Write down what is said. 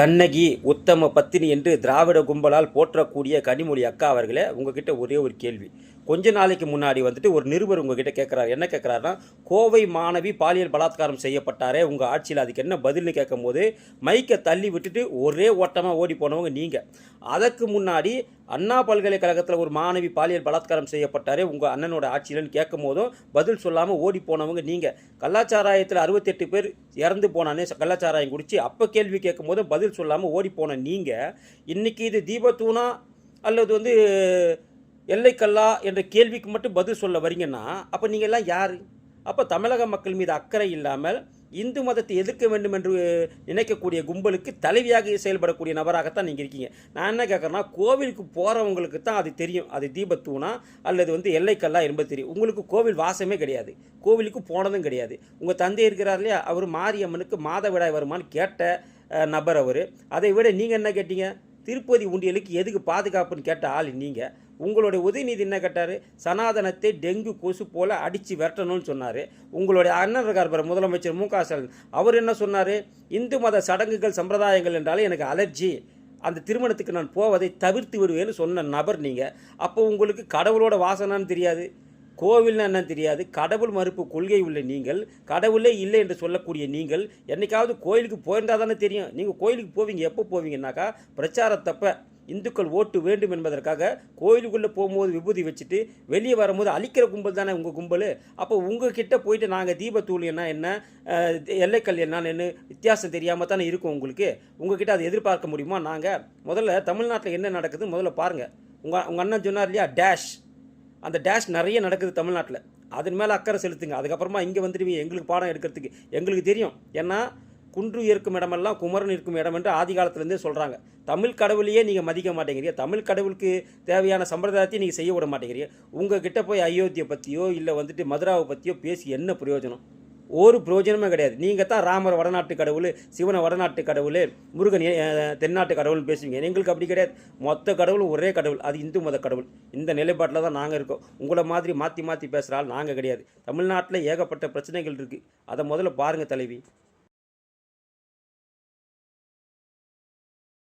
கண்ணகி உத்தம பத்தினி என்று திராவிட கும்பலால் போற்றக்கூடிய கனிமொழி அக்கா அவர்களே உங்ககிட்ட ஒரே ஒரு கேள்வி. கொஞ்ச நாளைக்கு முன்னாடி வந்துட்டு ஒரு நிருபர் உங்ககிட்ட கேட்குறாரு என்ன கேட்குறாருன்னா கோவை மாணவி பாலியல் பலாத்காரம் செய்யப்பட்டாரே உங்கள் ஆட்சியில் அதுக்கு என்ன பதில்னு கேட்கும்போது மைக்கை தள்ளி விட்டுட்டு ஒரே ஓட்டமாக ஓடி போனவங்க நீங்கள் அதற்கு முன்னாடி அண்ணா பல்கலைக்கழகத்தில் ஒரு மாணவி பாலியல் பலாத்காரம் செய்யப்பட்டாரே உங்கள் அண்ணனோட ஆட்சியிலன்னு கேட்கும் போதும் பதில் சொல்லாமல் ஓடி போனவங்க நீங்கள் கள்ளச்சாராயத்தில் அறுபத்தெட்டு பேர் இறந்து போனானே கலாச்சாராயம் குடிச்சு அப்போ கேள்வி கேட்கும் போதும் பதில் சொல்லாமல் ஓடி போன நீங்கள் இன்னைக்கு இது தீபத்தூணா அல்லது வந்து எல்லைக்கல்லா என்ற கேள்விக்கு மட்டும் பதில் சொல்ல வரீங்கன்னா அப்போ நீங்கள் எல்லாம் யார்? அப்போ தமிழக மக்கள் மீது அக்கறை இல்லாமல் இந்து மதத்தை எதிர்க்க வேண்டும் என்று நினைக்கக்கூடிய கும்பலுக்கு தலைவியாக செயல்படக்கூடிய நபராகத்தான் நீங்கள் இருக்கீங்க. நான் என்ன கேட்குறேன்னா கோவிலுக்கு போகிறவங்களுக்கு தான் அது தெரியும். அது தீபத்தூணா அல்லது வந்து எல்லைக்கல்லா என்பது தெரியும். உங்களுக்கு கோவில் வாசமே கிடையாது. கோவிலுக்கு போனதும் கிடையாது. உங்கள் தந்தை இருக்கிறார் இல்லையா? அவர் மாரியம்மனுக்கு மாதவிடாய் வருமான்னு கேட்ட நபர் அவர். அதை விட நீங்கள் என்ன கேட்டீங்க? திருப்பதி உண்டியலுக்கு எதுக்கு பாதுகாப்புன்னு கேட்ட ஆள் நீங்கள் உங்களுடைய உதயநிதி என்ன கேட்டார்? சனாதனத்தை டெங்கு கொசு போல் அடித்து விரட்டணும்னு சொன்னார். உங்களுடைய அண்ணன் இருக்கார் பாரு முதலமைச்சர் மு க ஸ்டாலின். அவர் என்ன சொன்னார்? இந்து மத சடங்குகள் சம்பிரதாயங்கள் என்றாலே எனக்கு அலர்ஜி. அந்த திருமணத்துக்கு நான் போவதை தவிர்த்து விடுவேன்னு சொன்ன நபர் நீங்கள் அப்போ உங்களுக்கு கடவுளோட வாசனான்னு தெரியாது. கோவில்னா என்ன தெரியாது? கடவுள் மறுப்பு கொள்கை உள்ள நீங்கள் கடவுளே இல்லை என்று சொல்லக்கூடிய நீங்கள் என்னைக்காவது கோயிலுக்கு போயிருந்தால் தானே தெரியும். நீங்கள் கோயிலுக்கு போவீங்க எப்போ போவீங்கன்னாக்கா பிரச்சாரத்தப்ப இந்துக்கள் ஓட்டு வேண்டும் என்பதற்காக கோயிலுக்குள்ளே போகும்போது விபூதி வச்சுட்டு வெளியே வரும்போது அழிக்கிற கும்பல் தானே உங்கள் கும்பல்? அப்போ உங்கள் கிட்டே போயிட்டு நாங்கள் தீபத்தூள் என்ன என்ன எல்லைக்கல் என்னன்னு வித்தியாசம் தெரியாமல் தானே இருக்கும் உங்களுக்கு? உங்ககிட்ட அதை எதிர்பார்க்க முடியுமா? நாங்கள் முதல்ல தமிழ்நாட்டில் என்ன நடக்குது முதல்ல பாருங்கள் உங்கள் உங்கள் அண்ணன் சொன்னார் இல்லையா? டேஷ். அந்த டேஷ் நிறைய நடக்குது தமிழ்நாட்டில். அதன் மேலே அக்கறை செலுத்துங்க. அதுக்கப்புறமா இங்கே வந்துடுவீங்க. எங்களுக்கு பாடம் எடுக்கிறதுக்கு. எங்களுக்கு தெரியும். ஏன்னா குன்று இருக்கும் இடமெல்லாம் குமரன் இருக்கும் இடம் என்று ஆதி காலத்துலேருந்தே சொல்கிறாங்க தமிழ் கடவுளையே நீங்கள் மதிக்க மாட்டேங்கிறீங்க. தமிழ் கடவுளுக்கு தேவையான சம்பிரதாயத்தையும் நீங்கள் செய்ய விட மாட்டேங்கிறீங்க. உங்கள் கிட்டே போய் அயோத்தியை பற்றியோ இல்லை வந்துட்டு மதுராவை பற்றியோ பேசி என்ன பிரயோஜனம்? ஒரு பிரயோஜனமே கிடையாது. நீங்கள் தான் ராமர் வடநாட்டு கடவுள் சிவனை வடநாட்டு கடவுள் முருகன் தென்னாட்டு கடவுள்னு பேசுவீங்க. எங்களுக்கு அப்படி கிடையாது. மொத்த கடவுளும் ஒரே கடவுள். அது இந்து மத கடவுள். இந்த நிலைப்பாட்டில் தான் நாங்கள் இருக்கோம். உங்களை மாதிரி மாற்றி மாற்றி பேசுகிற ஆள் நாங்கள் கிடையாது. தமிழ்நாட்டில் ஏகப்பட்ட பிரச்சனைகள் இருக்குது அதை முதல்ல பாருங்கள் தலைவி.